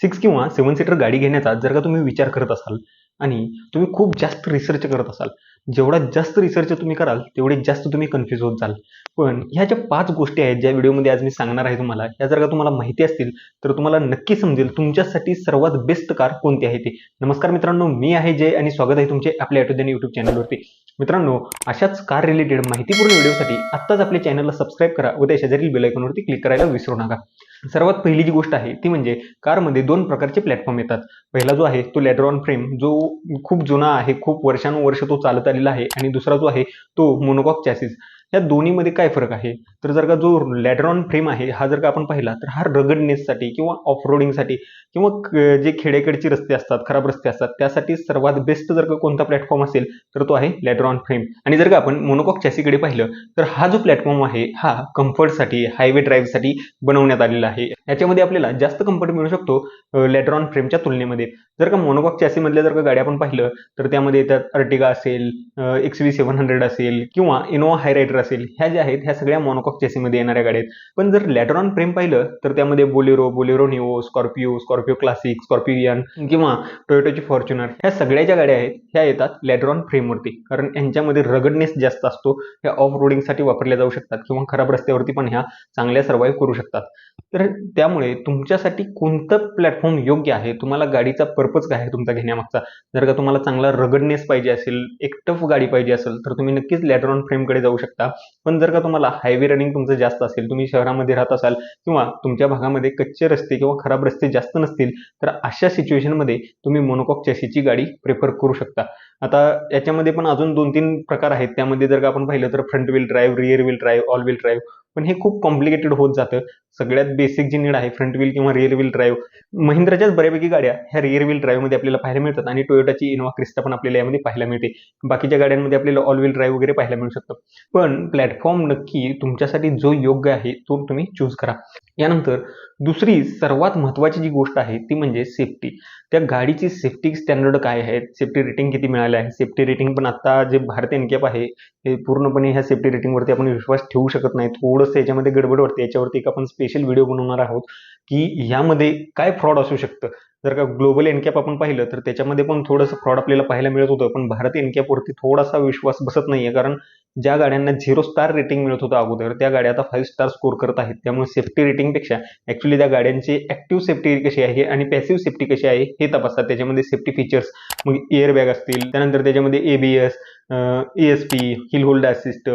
Six किंवा सेवन seater गाडी घेण्याचा जर का तुम्ही विचार करत असाल आणि तुम्ही खूप जास्त रिसर्च करत असाल जेवढा जास्त रिसर्च तुम्ही कराल तेवढे जास्त तुम्ही कन्फ्यूज होत जाल. पण ह्या ज्या पाच गोष्टी आहेत ज्या व्हिडिओमध्ये आज मी सांगणार आहे तुम्हाला ह्या जर का तुम्हाला माहिती असतील तर तुम्हाला नक्की समजेल तुमच्यासाठी सर्वात बेस्ट कार कोणती आहे ती. नमस्कार मित्रांनो मी आहे जय आणि स्वागत आहे तुमचे आपल्या ॲटोदेन यूट्यूब चॅनलवरती मित्रांनो अशाच कार रिलेटेड माहितीपूर्ण व्हिडिओसाठी आत्ताच आपल्या चॅनलला सबस्क्राईब करा व त्या शेजारील बेलायकॉनवरती क्लिक करायला विसरू नका. सर्वात पहिली जी गोष्ट आहे ती म्हणजे कारमध्ये दोन प्रकारचे प्लॅटफॉर्म येतात. पहिला जो आहे तो लॅड्रॉन फ्रेम जो खूप जुना आहे खूप वर्षानुवर्ष तो चालत आलेला आहे आणि दुसरा जो आहे तो मोनोकॉक चॅसिस या दोन्हीमध्ये काय फरक आहे? तर जर का जो लॅड्रॉन फ्रेम आहे हा जर का आपण पाहिला तर हा रगडनेससाठी किंवा ऑफ रोडिंगसाठी किंवा जे खेडेकडचे रस्ते असतात खराब रस्ते असतात त्यासाठी सर्वात बेस्ट जर का कोणता प्लॅटफॉर्म असेल तर तो आहे लॅडरॉन फ्रेम. आणि जर का आपण मोनोकॉक चॅसीकडे पाहिलं तर हा जो प्लॅटफॉर्म आहे हा कम्फर्टसाठी हायवे ड्राईव्हसाठी बनवण्यात आलेला आहे. याच्यामध्ये आपल्याला जास्त कम्फर्ट मिळू शकतो लॅड्रॉन फ्रेमच्या तुलनेमध्ये. जर का मोनोकॉक चॅसीमधल्या जर का गाड्या आपण पाहिलं तर त्यामध्ये येतात अर्टिगा असेल एक्स व्ही सेव्हन हंड्रेड असेल किंवा इनोवा हायरायडर असेल. ह्या ज्या आहेत ह्या सगळ्या मोनोकॉक चेसीमध्ये येणाऱ्या गाड्या आहेत. पण जर लॅड्रॉन फ्रेम पाहिलं तर त्यामध्ये Bolero Bolero Neo Scorpio Scorpio Classic Scorpion किंवा टोयोटोची फॉर्च्युनर ह्या सगळ्या ज्या गाड्या आहेत ह्या येतात लॅड्रॉन फ्रेमवरती कारण यांच्यामध्ये रगडनेस जास्त असतो. ह्या ऑफ रोडिंगसाठी वापरल्या जाऊ शकतात किंवा खराब रस्त्यावरती पण ह्या चांगल्या सर्वाईव्ह करू शकतात. तर त्यामुळे तुमच्यासाठी कोणतं प्लॅटफॉर्म योग्य आहे? तुम्हाला गाडीचा पर्पज काय आहे तुमचा घेण्यामागचा? जर का तुम्हाला चांगला रगडनेस पाहिजे असेल एक टफ गाडी पाहिजे असेल तर तुम्ही नक्कीच लॅड्रॉन फ्रेमकडे जाऊ शकता. पण जर का तुम्हाला हायवे रनिंग तुमचं जास्त असेल तुम्ही शहरामध्ये राहत असाल किंवा तुमच्या भागामध्ये कच्चे रस्ते किंवा खराब रस्ते जास्त नसतील तर अशा सिच्युएशनमध्ये तुम्ही मोनोकॉक चॅसीची गाडी प्रेफर करू शकता. आता याच्यामध्ये पण अजून दोन तीन प्रकार आहेत. त्यामध्ये जर का आपण पाहिलं तर front wheel drive rear wheel drive all wheel drive पण हे खूप कॉम्प्लिकेटेड होत जातं. सगळ्यात बेसिक जी नीड आहे फ्रंट व्हील किंवा रिअर व्हील ड्राईव्ह महिंद्राच्याच बऱ्यापैकी गाड्या ह्या रिअर व्हील ड्राईव्हमध्ये आपल्याला पाहायला मिळतात आणि टोयोटाची इनोवा क्रिस्टा पण आपल्याला यामध्ये पाहायला मिळते. बाकीच्या गाड्यांमध्ये आपल्याला ऑल व्हील ड्राईव्ह वगैरे पाहायला मिळू शकतं. पण प्लॅटफॉर्म नक्की तुमच्यासाठी जो योग्य आहे तो तुम्ही चूज करा. यानंतर दुसरी सर्वात महत्त्वाची जी गोष्ट आहे ती म्हणजे सेफ्टी त्या गाडीची सेफ्टी स्टँडर्ड काय आहेत सेफ्टी रेटिंग किती मिळाले आहे? सेफ्टी रेटिंग पण आता जे भारत एनकॅप आहे हे पूर्णपणे ह्या सेफ्टी रेटिंगवरती आपण विश्वास ठेवू शकत नाही. थोडंसं याच्यामध्ये गडबड वाटते. याच्यावरती एक आपण स्पेशल व्हिडिओ बनवणार आहोत. की यामध्ये काय फ्रॉड असू शकतं? जर का ग्लोबल एनकॅप आपण पाहिलं तर त्याच्यामध्ये पण थोडंसं फ्रॉड आपल्याला पाहायला मिळत होतं. पण भारत एनकॅपवरती थोडासा विश्वास बसत नाहीये. कारण ज्या गाड्यांना झिरो स्टार रेटिंग मिळत होतं अगोदर त्या गाड्या आता फाईव्ह स्टार स्कोर करत आहेत. त्यामुळे सेफ्टी रेटिंगपेक्षा ॲक्च्युली त्या गाड्यांची ॲक्टिव्ह सेफ्टी कशी आहे आणि पॅसिव्ह सेफ्टी कशी आहे हे तपासतात. त्याच्यामध्ये सेफ्टी फीचर्स मग एअर बॅग असतील त्यानंतर त्याच्यामध्ये A B A S P hill hold assist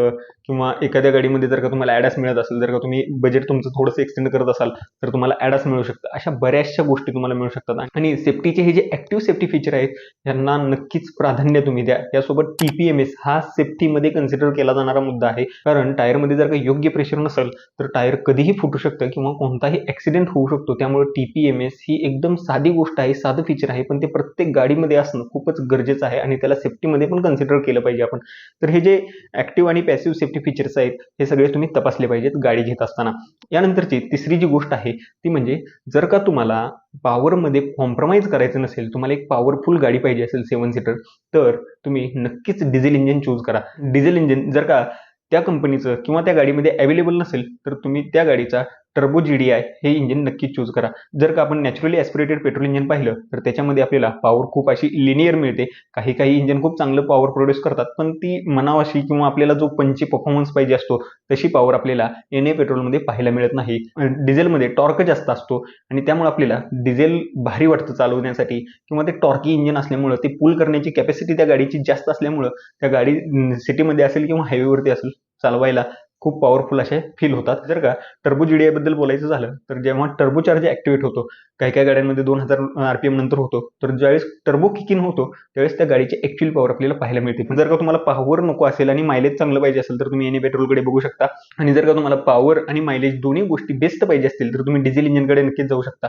किंवा एखाद्या गाडीमध्ये जर का तुम्हाला ॲडास मिळत असेल जर का तुम्ही बजेट तुमचं थोडंसं एक्सटेंड करत असाल तर तुम्हाला ॲडास मिळू शकतं. अशा बऱ्याचशा गोष्टी तुम्हाला मिळू शकतात. आणि सेफ्टीचे हे जे ॲक्टिव्ह सेफ्टी फीचर आहेत यांना नक्कीच प्राधान्य तुम्ही द्या. यासोबत टी पी एम एस हा सेफ्टीमध्ये कन्सिडर केला जाणारा मुद्दा आहे. कारण टायरमध्ये जर का योग्य प्रेशर नसेल तर टायर कधीही फुटू शकतं किंवा कोणताही ॲक्सिडेंट होऊ शकतो. त्यामुळे टी पी एम एस ही एकदम साधी गोष्ट आहे साधं फीचर आहे पण ते प्रत्येक गाडीमध्ये असणं खूपच गरजेचं आहे आणि त्याला सेफ्टीमध्ये पण कन्सिडर केलं पाहिजे आपण. तर हे जे ॲक्टिव्ह आणि पॅसिव्ह सेफ्टी फीचर्स आहेत हे सगळे तुम्ही तपासले पाहिजेत गाडी घेत असताना. यानंतरची तिसरी जी गोष्ट आहे ती म्हणजे जर का तुम्हाला पॉवरमध्ये कॉम्प्रोमाइज करायचं नसेल तुम्हाला एक पॉवरफुल गाडी पाहिजे असेल सेवन सीटर तर तुम्ही नक्कीच डिझेल इंजिन चूज करा. डिझेल इंजिन जर का त्या कंपनीचं किंवा त्या गाडीमध्ये अवेलेबल नसेल तर तुम्ही त्या गाडीचा टर्बो जी डी आय हे इंजिन नक्की चूज करा. जर का आपण नॅचरली ॲस्पिरेटेड पेट्रोल इंजिन पाहिलं तर त्याच्यामध्ये आपल्याला पॉवर खूप अशी लिनियर मिळते. काही काही इंजिन खूप चांगलं पॉवर प्रोड्यूस करतात पण ती मनावाशी किंवा आपल्याला जो पंची परफॉर्मन्स पाहिजे असतो तशी पॉवर आपल्याला एन ए पेट्रोलमध्ये पाहायला मिळत नाही. डिझेलमध्ये टॉर्क जास्त असतो आणि त्यामुळे आपल्याला डिझेल भारी वाटतं चालवण्यासाठी किंवा ते टॉर्की इंजिन असल्यामुळं ते पूल करण्याची कॅपॅसिटी त्या गाडीची जास्त असल्यामुळं त्या गाडी सिटीमध्ये असेल किंवा हायवेवरती असेल चालवायला खूप पॉवरफुल असे फील होतात. जर का टर्बो जी डी आयबद्दल बोलायचं झालं तर जेव्हा टर्बो चार्ज ॲक्टिवेट होतो काही काही गाड्यांमध्ये दोन हजार आर पी एम नंतर होतो तर ज्यावेळेस टर्बो किकिन होतो त्यावेळेस त्या गाडीची ॲक्च्युअल पॉवर आपल्याला पाहायला मिळते. पण जर का तुम्हाला पॉवर नको असेल आणि मायलेज चांगलं पाहिजे असेल तर तुम्ही एनी पेट्रोलकडे बघू शकता. आणि जर का तुम्हाला पॉवर आणि मायलेज दोन्ही गोष्टी बेस्ट पाहिजे असतील तर तुम्ही डिझेल इंजिनकडे नक्कीच जाऊ शकता.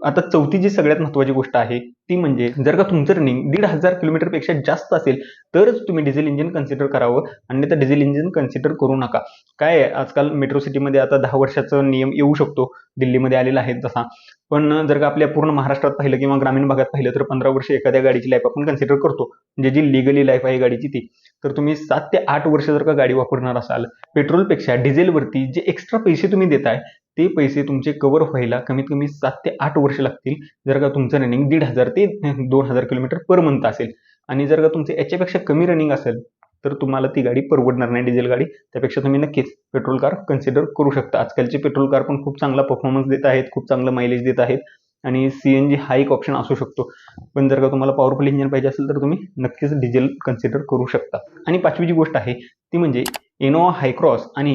आता चौथी जी सगळ्यात महत्वाची गोष्ट आहे ती म्हणजे जर का तुमचं रनिंग दीड हजार किलोमीटरपेक्षा जास्त असेल तरच तुम्ही डिझेल इंजिन कन्सिडर करावं आणि तर डिझेल इंजिन कन्सिडर करू नका. काय आहे? आजकाल मेट्रो सिटीमध्ये आता दहा वर्षाचा नियम येऊ शकतो. दिल्लीमध्ये आलेला आहे जसा पण जर का आपल्या पूर्ण महाराष्ट्रात पाहिलं किंवा ग्रामीण भागात पाहिलं तर पंधरा वर्ष एखाद्या गाडीची लाईफ आपण कन्सिडर करतो. म्हणजे जी लिगली लाईफ आहे गाडीची ती. तर तुम्ही सात ते आठ वर्ष जर का गाडी वापरणार असाल पेट्रोलपेक्षा डिझेलवरती जे एक्स्ट्रा पैसे तुम्ही देताय ते पैसे तुमचे कव्हर व्हायला कमीत कमी सात ते आठ वर्ष लागतील. जर का तुमचं रनिंग दीड हजार ते दोन हजार किलोमीटर पर मंथ असेल. आणि जर का तुमचे याच्यापेक्षा कमी रनिंग असेल तर तुम्हाला ती गाडी परवडणार नाही डिझेल गाडी. त्यापेक्षा तुम्ही नक्कीच पेट्रोल कार कन्सिडर करू शकता. आजकालचे पेट्रोल कार पण खूप चांगला परफॉर्मन्स देत आहेत खूप चांगलं मायलेज देत आहेत आणि सी एन जी हा एक ऑप्शन असू शकतो. पण जर का तुम्हाला पॉवरफुल इंजिन पाहिजे असेल तर तुम्ही नक्कीच डिझेल कन्सिडर करू शकता. आणि पाचवी जी गोष्ट आहे ती म्हणजे इनोवा हायक्रॉस आणि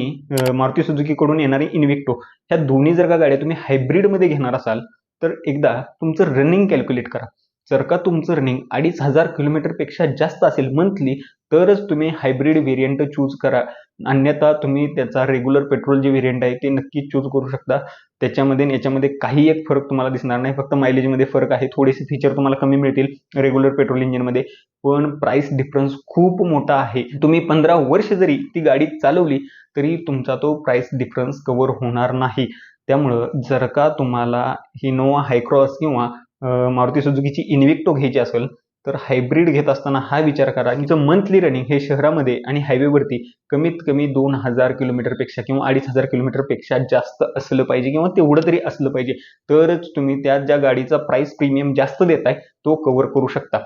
मारुती सुजुकीकडून येणारी इन्व्हिक्टो ह्या दोन्ही जर का गाड्या तुम्ही हायब्रिडमध्ये घेणार असाल तर एकदा तुमचं रनिंग कॅल्क्युलेट करा. जर का तुमचं रनिंग अडीच हजार किलोमीटरपेक्षा जास्त असेल मंथली तरच तुम्ही हायब्रिड व्हेरियंट चूज करा. अन्यथा तुम्ही त्याचा रेग्युलर पेट्रोल जे व्हेरियंट आहे ते नक्की चूज करू शकता. त्याच्यामध्ये याच्यामध्ये काही एक फरक तुम्हाला दिसणार नाही. फक्त मायलेजमध्ये फरक आहे. थोडेसे फीचर तुम्हाला कमी मिळतील रेग्युलर पेट्रोल इंजिनमध्ये पण प्राईस डिफरन्स खूप मोठा आहे. तुम्ही पंधरा वर्ष जरी ती गाडी चालवली तरी तुमचा तो प्राईस डिफरन्स कव्हर होणार नाही. त्यामुळं जर का तुम्हाला हिनोवा हायक्रॉस किंवा मारुती सुजुकीची इन्व्हिक्टो घ्यायची असेल तर हायब्रिड घेत असताना हा विचार करा की मंथली रनिंग हे शहरामध्ये आणि हायवेवरती कमीत कमी दोन हजार किलोमीटरपेक्षा किंवा अडीच हजार किलोमीटरपेक्षा जास्त असलं पाहिजे किंवा तेवढं तरी असलं पाहिजे तरच तुम्ही त्या ज्या गाडीचा प्राईस प्रीमियम जास्त देताय तो कव्हर करू शकता.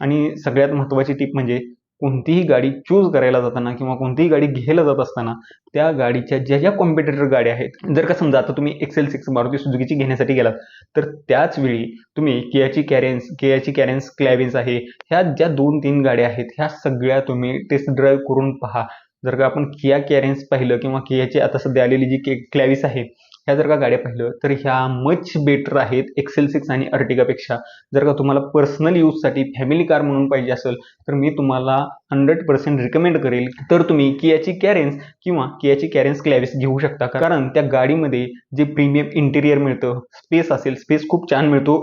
आणि सगळ्यात महत्त्वाची टीप म्हणजे कोणतीही गाडी चूज करायला जाताना किंवा कोणतीही गाडी घ्यायला जात असताना त्या गाडीच्या ज्या ज्या कॉम्पिटेटर गाड्या आहेत जर का समजा आता तुम्ही एक्सेल सिक्स मारुती सुझुकीची घेण्यासाठी गेलात तर त्याच वेळी तुम्ही कियाची कॅरेन्स कियाची कॅरेन्स क्लॅविन्स आहे ह्या ज्या दोन तीन गाड्या आहेत ह्या सगळ्या तुम्ही टेस्ट ड्राईव्ह करून पहा. जर का आपण किया कॅरेन्स पाहिलं किंवा कियाची आता सध्या आलेली जी के क्लॅविस आहे ह्या जर का गाड्या पाहिलं तर ह्या मच बेटर आहेत एक्सेल सिक्स आणि अर्टिगापेक्षा जर का तुम्हाला पर्सनल यूजसाठी फॅमिली कार म्हणून पाहिजे असेल तर मी तुम्हाला हंड्रेड पर्सेंट रिकमेंड करेल. तर तुम्ही कियाची कॅरेन्स किंवा कियाची कॅरेन्स क्लॅविस घेऊ शकता. कारण त्या गाडीमध्ये जे प्रीमियम इंटेरियर मिळतं स्पेस असेल स्पेस खूप छान मिळतो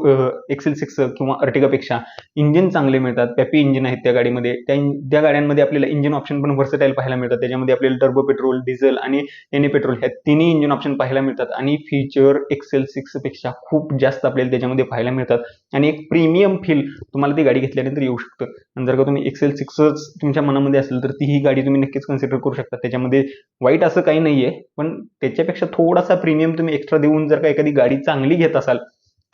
एक्सेल सिक्स किंवा अर्टिगापेक्षा इंजिन चांगले मिळतात पॅपी इंजिन आहेत त्या गाडीमध्ये. त्या त्या गाड्यांमध्ये आपल्याला इंजिन ऑप्शन पण व्हर्सटाईल पाहायला मिळतात. त्याच्यामध्ये आपल्याला टर्बो पेट्रोल डिझेल आणि एनी पेट्रोल ह्या तिन्ही इंजिन ऑप्शन पाहायला मिळतात. आणि फीचर एक्सेल सिक्सपेक्षा खूप जास्त आपल्याला त्याच्यामध्ये पाहायला मिळतात. आणि एक प्रीमियम फील तुम्हाला ती गाडी घेतल्यानंतर येऊ शकतं. आणि जर का तुम्ही एक्सेल सिक्सच तुमच्या मनामध्ये असेल तर ती ही गाडी तुम्ही नक्कीच कन्सिडर करू शकता. त्याच्यामध्ये वाईट असं काही नाहीये पण त्याच्यापेक्षा थोडासा प्रीमियम तुम्ही एक्स्ट्रा देऊन जर का एखादी गाडी चांगली घेत असाल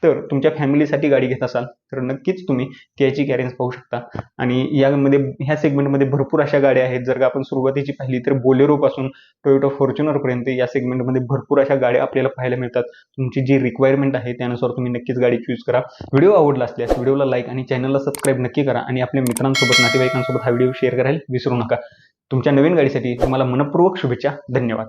तर तुमच्या फॅमिलीसाठी गाडी घेत असाल तर नक्कीच तुम्ही केची कॅरेन्स पाहू शकता. आणि यामध्ये ह्या सेगमेंटमध्ये भरपूर अशा गाड्या आहेत. जर का आपण सुरुवातीची पाहिली तर बोलेरोपासून टोयोटो फॉर्च्युनरपर्यंत या सेगमेंटमध्ये भरपूर अशा गाड्या आपल्याला पाहायला मिळतात. तुमची जी रिक्वायरमेंट आहे त्यानुसार तुम्ही नक्कीच गाडी चूज करा. व्हिडिओ आवडला असल्यास व्हिडिओला लाईक आणि चॅनलला सबस्क्राईब नक्की करा आणि आपल्या मित्रांसोबत नातेवाईकांसोबत हा व्हिडिओ शेअर करायला विसरू नका. तुमच्या नवीन गाडीसाठी तुम्हाला मनपूर्वक शुभेच्छा. धन्यवाद.